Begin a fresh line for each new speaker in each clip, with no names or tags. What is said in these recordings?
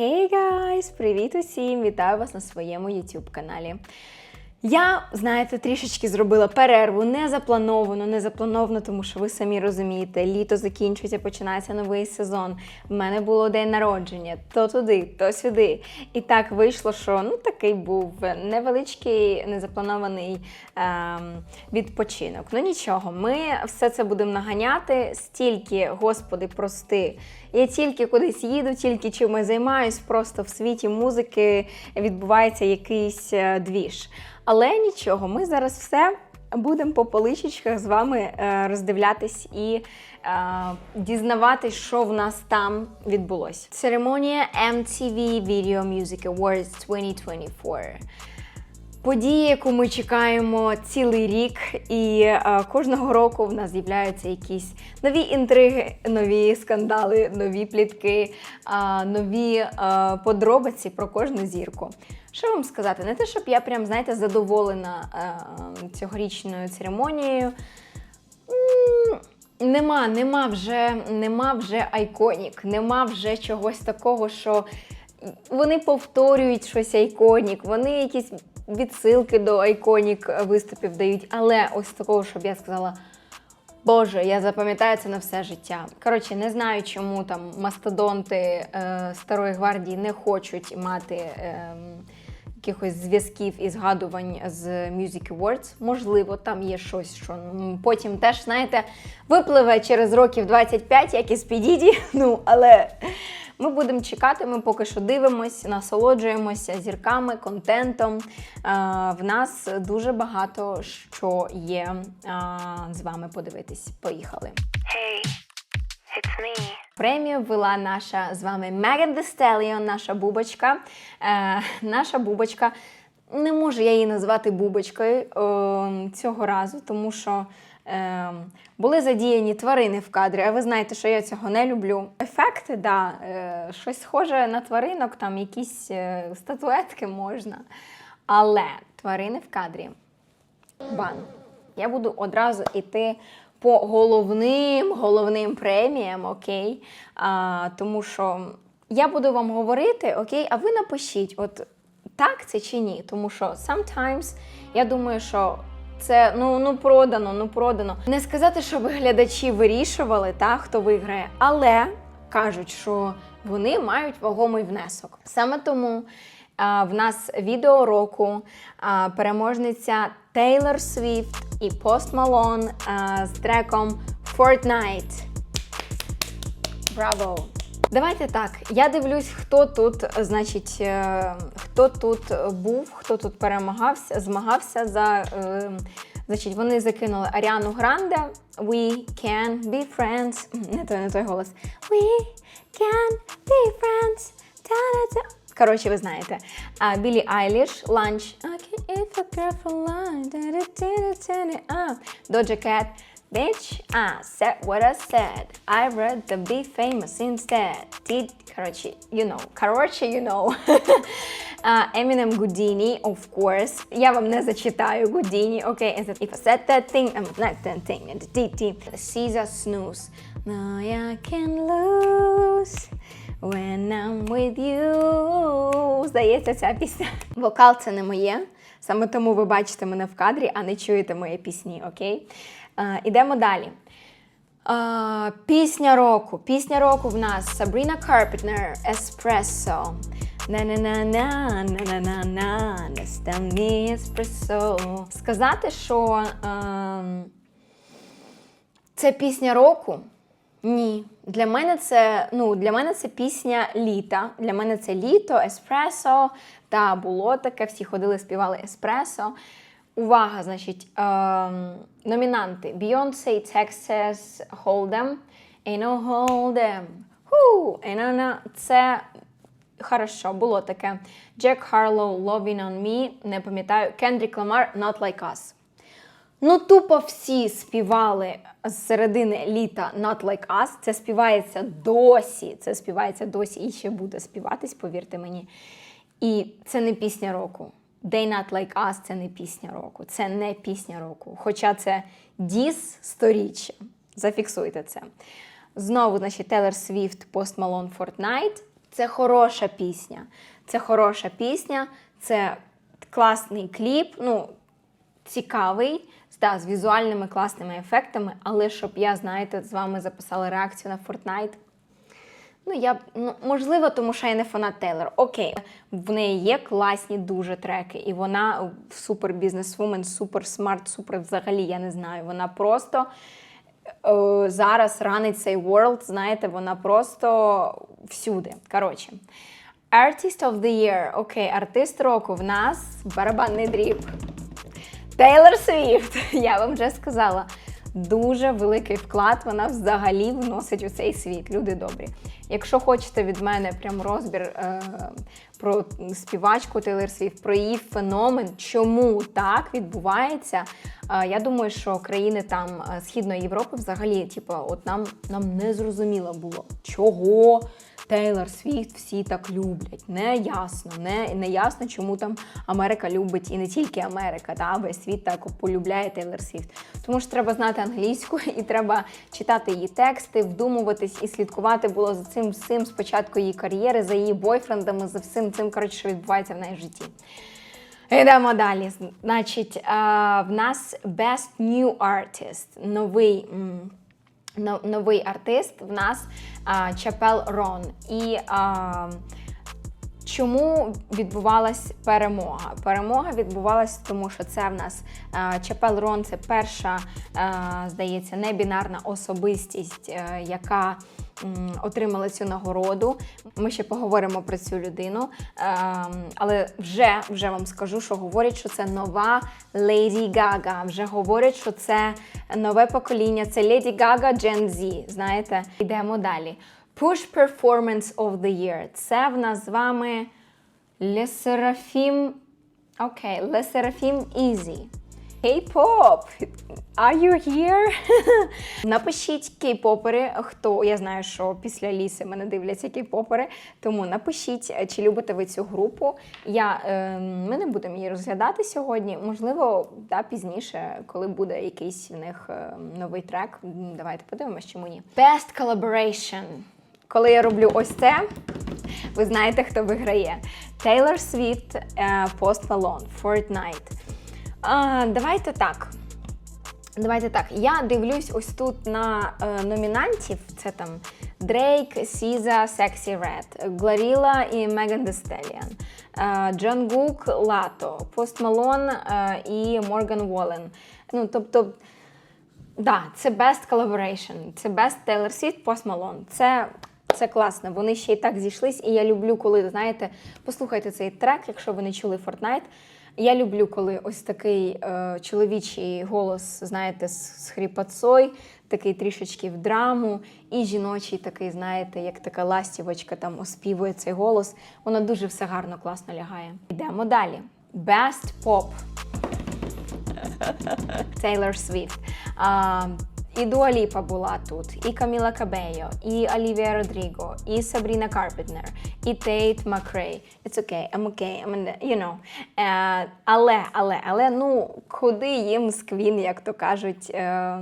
Hey guys! Привіт усім! Вітаю вас на своєму YouTube каналі. Я, знаєте, трішечки зробила перерву, не заплановано, не заплановано, тому що ви самі розумієте, літо закінчується, починається новий сезон. В мене було день народження, то туди, то сюди. І так вийшло, що ну такий був невеличкий, незапланований ем, відпочинок. Ну нічого, ми все це будемо наганяти. Стільки, господи, прости. Я тільки кудись їду, тільки чимось займаюсь, просто в світі музики відбувається якийсь е, двіж. Але нічого, ми зараз все будемо по поличечках з вами е, роздивлятись і е, дізнаватись, що в нас там відбулося. Церемонія MTV Video Music Awards 2024. Подія, яку ми чекаємо цілий рік, і е, кожного року в нас з'являються якісь нові інтриги, нові скандали, нові плітки, е, нові е, подробиці про кожну зірку. Що вам сказати? Не те, щоб я прям, знаєте, задоволена е, цьогорічною церемонією. Нема, нема вже, нема вже айконік, нема вже чогось такого, що вони повторюють щось айконік, вони якісь відсилки до айконік виступів дають, але ось такого, щоб я сказала. Боже, я запам'ятаю це на все життя. Коротше, не знаю, чому там мастодонти е, старої гвардії не хочуть мати е, якихось зв'язків і згадувань з Music Awards. Можливо, там є щось, що потім теж, знаєте, випливе через років 25, як і з Підіді. Ну, але ми будемо чекати, ми поки що дивимось, насолоджуємося зірками, контентом. Е, в нас дуже багато що є е, з вами подивитись. Поїхали.
Hey, it's me.
Премію ввела наша з вами Megan Thee наша бубочка. Е, наша бубочка. Не можу я її назвати бубочкою е, цього разу, тому що е, були задіяні тварини в кадрі, а ви знаєте, що я цього не люблю. Ефекти, да, е, щось схоже на тваринок, там якісь е, статуетки можна. Але тварини в кадрі бан. Я буду одразу йти по головним головним преміям, окей? А, тому що я буду вам говорити, окей, а ви напишіть, от так це чи ні. Тому що sometimes я думаю, що. Це ну ну продано, ну продано. Не сказати, щоб глядачі вирішували, та хто виграє, але кажуть, що вони мають вагомий внесок. Саме тому в нас відео року переможниця Тейлор Свіфт і Пост Малон з треком Fortnite. Браво! Давайте так. Я дивлюсь, хто тут, значить, е, хто тут був, хто тут перемагався, змагався за. е, Значить, вони закинули Аріану Гранде. We can be friends. Не той, не той голос. We can be friends. Та-да-та. Коротше, ви знаєте. А, Білі Айліш, Lunch. Okay, if a girl for lunch. Да-да-да-да-да. А, Doja Cat. Bitch, I said what I said. I'd rather be famous instead. Did, коротше, you know. Коротше, you know. uh, Eminem Houdini, of course. Я вам не зачитаю Houdini, окей. Okay. If I said that thing, I'm like that thing. And the DT. Caesar Snooze. Now I can lose When I'm with you. Здається, ця пісня. Вокал це не моє. Саме тому ви бачите мене в кадрі, а не чуєте мої пісні, окей? Е, ідемо далі. Е, пісня року. Пісня року в нас на-на-на-на, наставні еспресо. Сказати, що ем, це пісня року? Ні. Для мене це ну, для мене це пісня літа. Для мене це літо, еспресо. Та було таке, всі ходили, співали еспресо. Увага, значить, ем, номінанти Beyoncé, Texas, Hold'em, Ain't no Hold'em. Ain't no, no. Це хорошо, було таке. Джек Харлоу, Loving on Me, не пам'ятаю. Kendrick Lamar, Not Like Us. Ну, тупо всі співали з середини літа Not Like Us. Це співається досі. Це співається досі і ще буде співатись, повірте мені. І це не пісня року. They Not Like Us це не пісня року. Це не пісня року. Хоча це діс сторіччя. Зафіксуйте це. Знову, значить, Taylor Swift, Post Malone, Fortnite. Це хороша пісня. Це хороша пісня, це класний кліп. Ну, цікавий, да, з візуальними класними ефектами, але щоб я, знаєте, з вами записала реакцію на Fortnite. Ну, я ну, можливо, тому що я не фанат Тейлор. Окей, в неї є класні дуже треки, і вона супер бізнесвумен, супер смарт, супер взагалі, я не знаю. Вона просто е, зараз ранить цей world, знаєте, вона просто всюди. Коротше. Artist of the Year. Окей, артист року в нас барабанний дріб. Тейлор Свіфт, я вам вже сказала. Дуже великий вклад вона взагалі вносить у цей світ. Люди добрі. Якщо хочете від мене прям розбір е, про співачку Тейлор Свіфт, про її феномен, чому так відбувається, е, я думаю, що країни там е, Східної Європи взагалі, типу, от нам, нам не зрозуміло було, чого Тейлор Свіфт всі так люблять. Не ясно, не, не ясно, чому там Америка любить і не тільки Америка, та весь світ так полюбляє Тейлор Свіфт. Тому що треба знати англійську і треба читати її тексти, вдумуватись і слідкувати було за цим всім спочатку її кар'єри, за її бойфрендами, за всім цим, коротше, що відбувається в неї в житті. Йдемо далі. Значить, в нас Best New Artist, новий. Новий артист в нас Чапел Рон. І а, чому відбувалась перемога? Перемога відбувалась тому, що це в нас Чапел Рон це перша, здається, небінарна особистість, е, яка отримала цю нагороду. Ми ще поговоримо про цю людину. Ем, але вже, вже вам скажу, що говорять, що це нова Леді Гага. Вже говорять, що це нове покоління. Це Леді Гага Gen Z. Знаєте, йдемо далі. Push Performance of the Year. Це в нас з вами Лесерафім. Окей, Лесерафім Easy. Кей-поп! Are you here? напишіть кей-попери, хто я знаю, що після ліси мене дивляться кей-попери, тому напишіть, чи любите ви цю групу. Я, е, ми не будемо її розглядати сьогодні. Можливо, да, пізніше, коли буде якийсь в них е, новий трек. Давайте подивимося, чому ні. Best Collaboration. Коли я роблю ось це, ви знаєте, хто виграє. Taylor Swift, е, Post Malone, Fortnite. А, давайте так. Давайте так. Я дивлюсь ось тут на е, номінантів. Це там Дрейк, Сіза, Sexy Red, Глоріла і Megan Thee Stallion, е, Джон Гук, Лато, Пост Малон е, і Морган Волен. Ну, тобто, да, це best collaboration, це best Taylor Swift, Post Malone. Це, це класно. Вони ще й так зійшлись. І я люблю, коли, знаєте, послухайте цей трек, якщо ви не чули Fortnite. Я люблю, коли ось такий е, чоловічий голос, знаєте, з, з хріпацой, такий трішечки в драму, і жіночий такий, знаєте, як така ластівочка там оспівує цей голос. Воно дуже все гарно, класно лягає. Йдемо далі. Best Pop. Taylor Swift. А, і Дуа Ліпа була тут, і Каміла Кабейо, і Олівія Родріго, і Сабріна Карпетнер, і Тейт Макрей. It's okay, I'm okay, I'm in you know. Е, але, але, але, ну, куди їм з Квін, як то кажуть, е,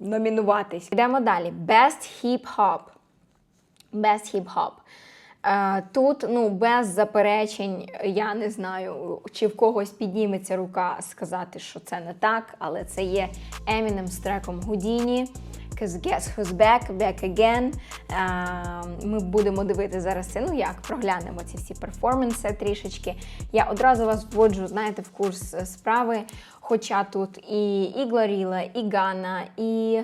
номінуватись. Йдемо далі. Best Hip Hop. Best Hip Hop. Е, Тут, ну, без заперечень, я не знаю, чи в когось підніметься рука сказати, що це не так, але це є Eminem з треком Houdini. Cause guess who's back, back again. Е, Ми будемо дивитися зараз це. Ну як, проглянемо ці всі перформанси трішечки. Я одразу вас вводжу, знаєте, в курс е, справи. Хоча тут і, і Глоріла, і Ганна, і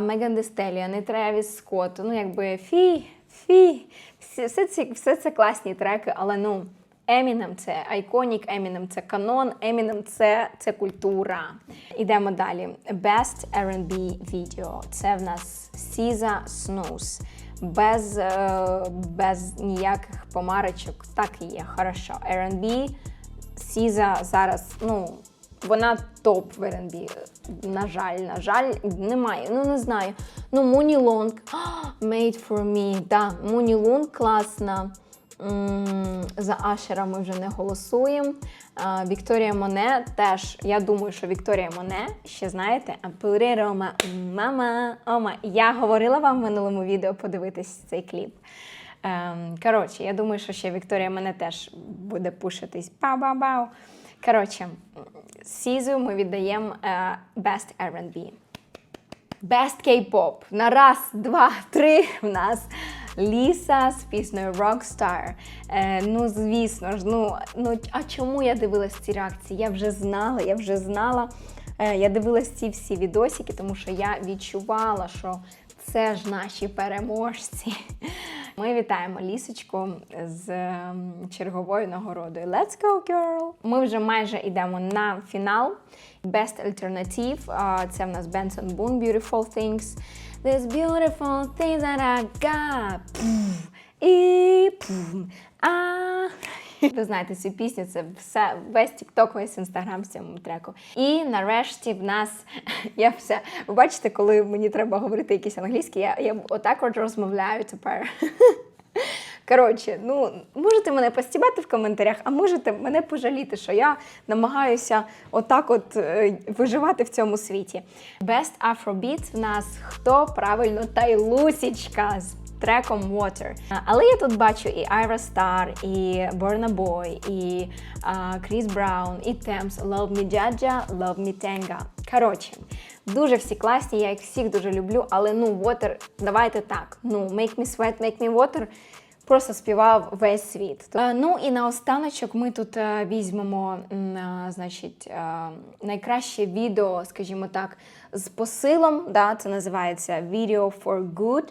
Меган Дестеліан, і Тревіс Скотт. Ну, якби фі, фі. Все це, все це класні треки, але ну. Емінем це айконік, Емінем це канон, Емінем це, це культура. Ідемо далі. Best R&B Video. Це в нас Сіза Snooze. Без, е, без ніяких помарочок. Так і є. Хорошо. R&B. Сіза зараз, ну, вона топ в R&B. На жаль, на жаль, немає. Ну, не знаю. Ну, Муні Лонг. Made for me. Да, Муні Лонг класна. За Ашера ми вже не голосуємо. Вікторія Моне теж, я думаю, що Вікторія Моне, ще знаєте, Апуре Рома, мама, ома. Я говорила вам в минулому відео подивитись цей кліп. Ем, коротше, я думаю, що ще Вікторія мене теж буде пушитись. Бау-бау-бау. Коротше, Сізу ми віддаємо е, Best R&B. Best K-pop. На раз, два, три в нас Ліса з піснею Rockstar. Е, ну, звісно ж, ну, ну а чому я дивилась ці реакції? Я вже знала, я вже знала. Е, я дивилась ці всі відосики, тому що я відчувала, що це ж наші переможці. Ми вітаємо Лісочку з ем, черговою нагородою. Let's go, girl! Ми вже майже йдемо на фінал. Best Alternative. Це в нас Benson Boone Beautiful Things. This beautiful thing that I got. Пф, І пф, а. Ви знаєте цю пісню, це все весь TikTok, весь інстаграм в цьому треку. І нарешті в нас я все. Ви бачите, коли мені треба говорити якісь англійські, я, я отак от розмовляю тепер. Коротше, ну можете мене постібати в коментарях, а можете мене пожаліти, що я намагаюся отак от е, виживати в цьому світі. Best Afrobeat в нас хто правильно Тайлусічка з треком Water. Але я тут бачу і Ira Star, і Burna Boy, і Кріс Браун, і Темс, Love Me Jaja, Love Me Tenga. Коротше, дуже всі класні, я їх всіх дуже люблю, але ну Water, давайте так. Ну, Make Me Sweat, Make Me Water просто співав весь світ. Е, Ну і наостаночок ми тут е, візьмемо е, значить, найкраще відео, скажімо так, з посилом. Да, це називається Video for Good,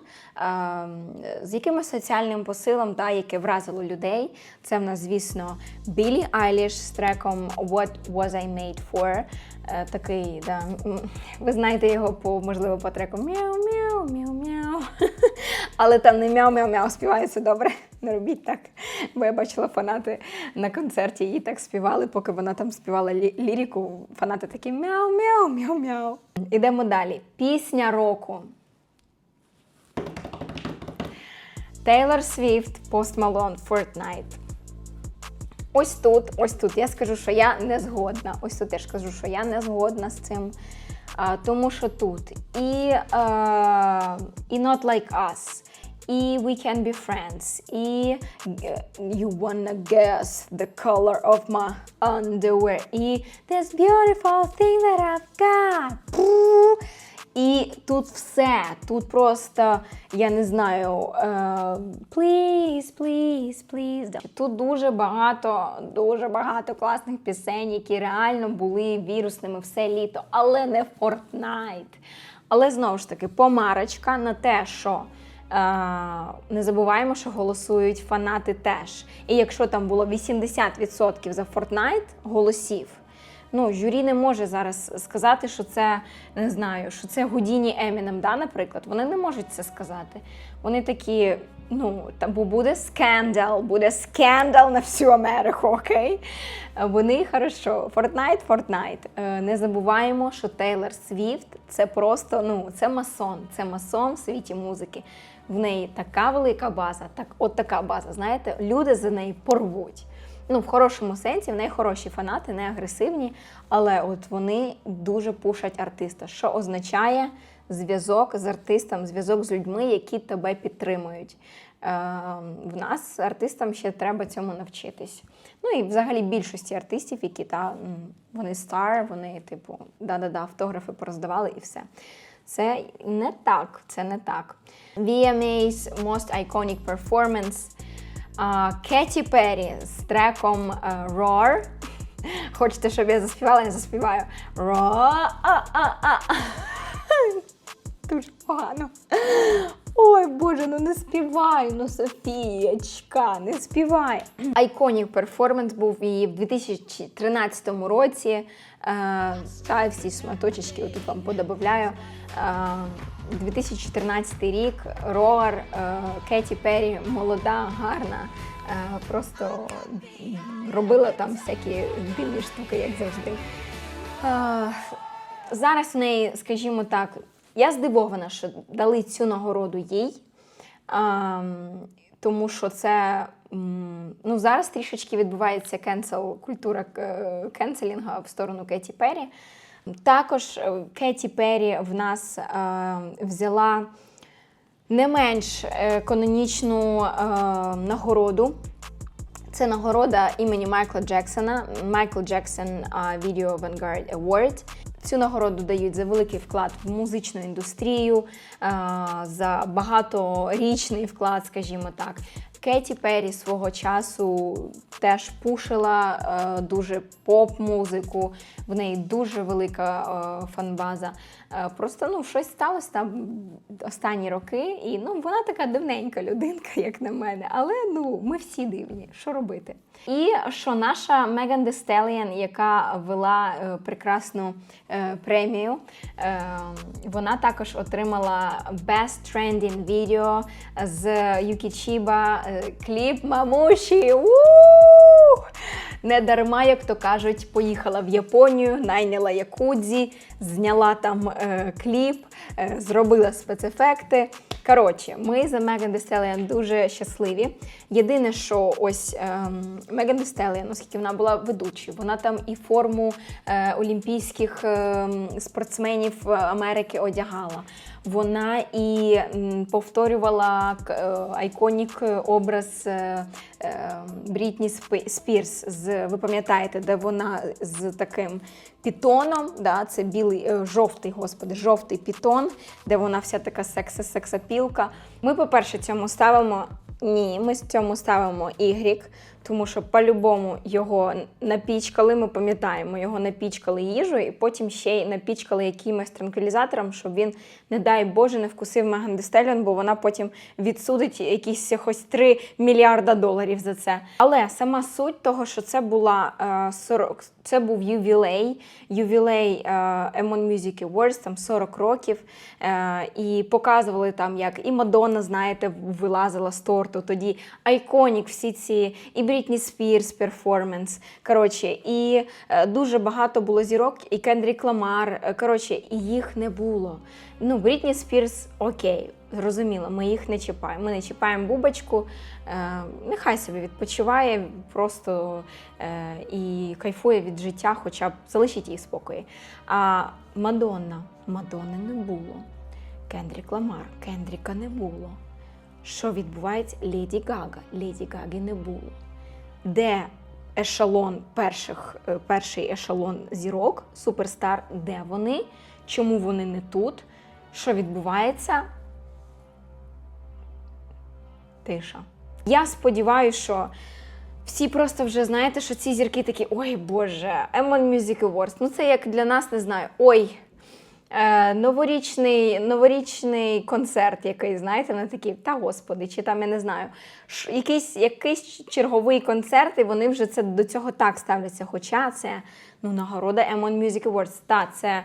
з якимось соціальним посилом, да, яке вразило людей. Це в нас, звісно, Білі Айліш з треком What Was I Made For. Такий, да, ви знаєте його по можливо по треку мяу-мяу, мяу-мяу. Але там не мяу-мяу-мяу співається добре. Не робіть так. Бо я бачила фанати на концерті, її так співали, поки вона там співала лі- ліріку. Фанати такі мяу-мяу, мяу-мяу. Ідемо далі. Пісня року. Тейлор Свіфт, Пост Малон, Fortnite. Ось тут, ось тут я скажу, що я не згодна. Ось тут я ж кажу, що я не згодна з цим. А, тому що тут і, а, і Not Like Us, і We Can Be Friends, і е, You Wanna Guess the Color of My Underwear, і This Beautiful Thing That I've Got. І тут все, тут просто, я не знаю, е, please, please, please. Тут дуже багато, дуже багато класних пісень, які реально були вірусними все літо, але не Fortnite. Але знову ж таки, помарочка на те, що е, не забуваємо, що голосують фанати теж. І якщо там було 80% за Fortnite голосів, ну, журі не може зараз сказати, що це не знаю, що це Гудіні Емінем, да, наприклад. Вони не можуть це сказати. Вони такі, ну, там бо буде скандал, буде скандал на всю Америку, окей? Вони хорошо. Fortnite, Fortnite. Е, Не забуваємо, що Тейлор Свіфт це просто ну, це масон, це масон в світі музики. В неї така велика база, так, от така база, знаєте, люди за неї порвуть. Ну, в хорошому сенсі, в неї хороші фанати, не агресивні, але от вони дуже пушать артиста, що означає зв'язок з артистом, зв'язок з людьми, які тебе підтримують. Е, в нас артистам ще треба цьому навчитись. Ну і взагалі більшості артистів, які та вони стар, вони, типу, да-да-да, автографи пороздавали і все. Це не так, це не так. VMA's Most Iconic Performance. Кеті Перрі з треком е, Roar. Хочете, щоб я заспівала, я заспіваю. Roar. Дуже погано. Ой, Боже, ну не співай, ну Софієчка, не співай. Iconic перформанс був її в 2013 році. Е, та всі шматочечки отут вам подобавляю. Е, 2014 рік Роар, е, Кеті Перрі, молода, гарна. е, Просто робила там всякі дивні штуки, як завжди. Е, Зараз в неї, скажімо так, я здивована, що дали цю нагороду їй, ем, тому що це ну, зараз трішечки відбувається кенсел, культура кенселінга в сторону Кеті Перрі. Також е, Кеті Перрі в нас е, взяла не менш канонічну е, нагороду. Це нагорода імені Майкла Джексона, Майкл Джексон Video Vanguard Award. Цю нагороду дають за великий вклад в музичну індустрію, за багаторічний вклад, скажімо так. Кеті Перрі свого часу теж пушила е, дуже поп-музику, в неї дуже велика е, фанбаза. Е, просто ну, щось сталося там останні роки, і ну, вона така дивненька людинка, як на мене. Але ну, ми всі дивні. Що робити? І що наша Меган Де Стеліан, яка вела е, прекрасну е, премію, е, вона також отримала Best Trending Video з Юкі Чіба, кліп Мамуші. Не дарма, як то кажуть, поїхала в Японію, найняла якудзі, зняла там е, кліп, е, зробила спецефекти. Коротше, ми за Меган Де Стеліан дуже щасливі. Єдине, що ось ем, Меган Де оскільки вона була ведучою, вона там і форму е, олімпійських ем, спортсменів Америки одягала. Вона і повторювала е, айконік образ е, е, Брітні Спі- Спірс. З, ви пам'ятаєте, де вона з таким пітоном, да, це білий, жовтий, господи, жовтий пітон, де вона вся така секса-сексапілка. Ми, по-перше, цьому ставимо ні, ми цьому ставимо Y, тому що по-любому його напічкали, ми пам'ятаємо, його напічкали їжею, і потім ще й напічкали якимось транквілізатором, щоб він, не дай Боже, не вкусив Меган Де Стеліон, бо вона потім відсудить якісь хоч 3 мільярда доларів за це. Але сама суть того, що це була е, 40, це був ювілей, ювілей е, Emon Music Awards, там 40 років. Е, і показували там, як і Мадонна, знаєте, вилазила з торту. Тоді Айконік, всі ці, і Брітні Спірс перформанс. Коротше, і е, дуже багато було зірок, і Кендрік Ламар. Е, Коротше, і їх не було. Ну, Брітні Спірс, окей, зрозуміло, ми їх не чіпаємо. Ми не чіпаємо бубочку. Е, нехай собі відпочиває просто е, і кайфує від життя, хоча б залишіть її спокої. А Мадонна, Мадонни не було. Кендрік Ламар, Кендріка не було. Що відбувається? Леді Гага, Леді Гаги не було. Де ешелон перших, е, перший ешелон зірок, суперстар, де вони? Чому вони не тут? Що відбувається? Тиша. Я сподіваюся, що всі просто вже знаєте, що ці зірки такі: ой Боже, Emon Music Awards. Ну це як для нас не знаю. Ой. Е, новорічний, новорічний концерт якийсь, знаєте, вони такі, та господи, чи там я не знаю, якийсь, якийсь черговий концерт, і вони вже це до цього так ставляться. Хоча це ну, нагорода Emon Music Awards. Та, це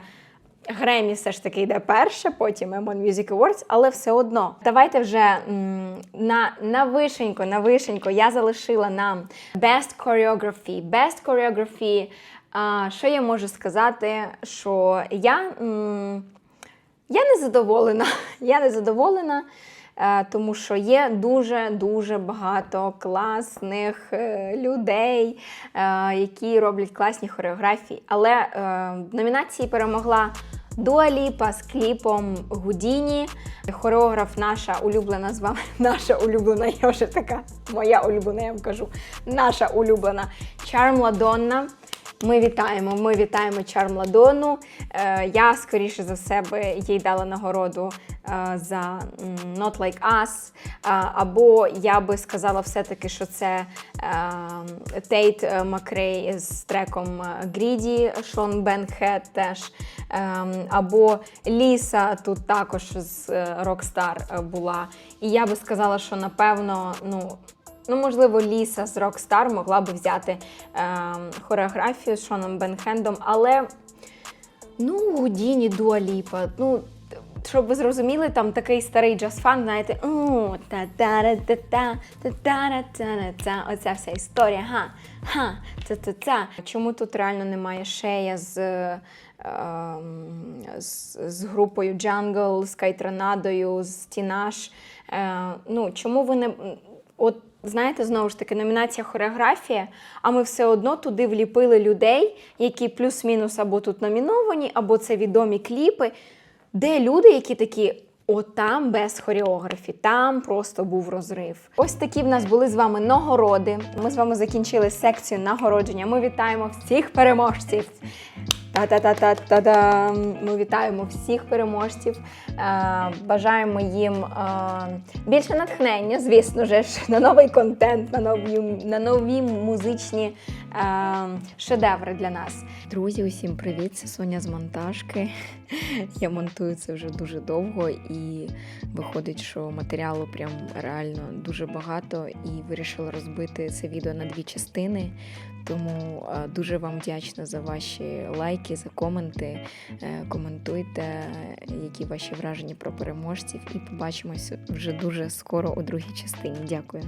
Гремі все ж таки йде перше, потім Emon Music Awards, але все одно. Давайте вже м, на, на вишенько, на вишенько я залишила нам Best Choreography. Best Choreography. А, що я можу сказати? Що я, м, я не задоволена. Я не задоволена. е, Тому що є дуже-дуже багато класних е, людей, е, які роблять класні хореографії. Але в номінації перемогла Дуа Ліпа з кліпом Гудіні. Хореограф наша улюблена з вами. Наша улюблена, я вже така, моя улюблена, я вам кажу. Наша улюблена Чарм Ладонна. Ми вітаємо, ми вітаємо Чарм Ладону. Е, я, скоріше за себе, їй дала нагороду е, за Not Like Us. Або я би сказала все-таки, що це е, Тейт Макрей з треком Гріді, Шон Бенхед теж. Е, або Ліса тут також з Rockstar була. І я би сказала, що напевно, ну. Ну, можливо, Ліса з Rockstar могла би взяти е, хореографію з Шоном Бенхендом, але ну, Гудіні, Дуаліпа, ну. Щоб ви зрозуміли, там такий старий джаз-фан, знаєте, о, та та та та та та та та оця вся історія, га, ха, та та та Чому тут реально немає шея з, ем, з, з групою Jungle, з Кайтранадою, з Тінаш? Е, ну, чому ви не. От знаєте, знову ж таки, номінація хореографія, а ми все одно туди вліпили людей, які плюс-мінус або тут номіновані, або це відомі кліпи, де люди, які такі. Отам без хореографії, там просто був розрив. Ось такі в нас були з вами нагороди. Ми з вами закінчили секцію нагородження. Ми вітаємо всіх переможців. Та-та-та-та-та-дам! Ми вітаємо всіх переможців. Е, бажаємо їм е, більше натхнення, звісно ж, на новий контент, на нові, на нові музичні шедеври для нас. Друзі, усім привіт! Це Соня з монтажки. Я монтую це вже дуже довго і виходить, що матеріалу прям реально дуже багато, і вирішила розбити це відео на дві частини. Тому дуже вам вдячна за ваші лайки, за коменти. Е, Коментуйте, які ваші враження про переможців, і побачимося вже дуже скоро у другій частині. Дякую.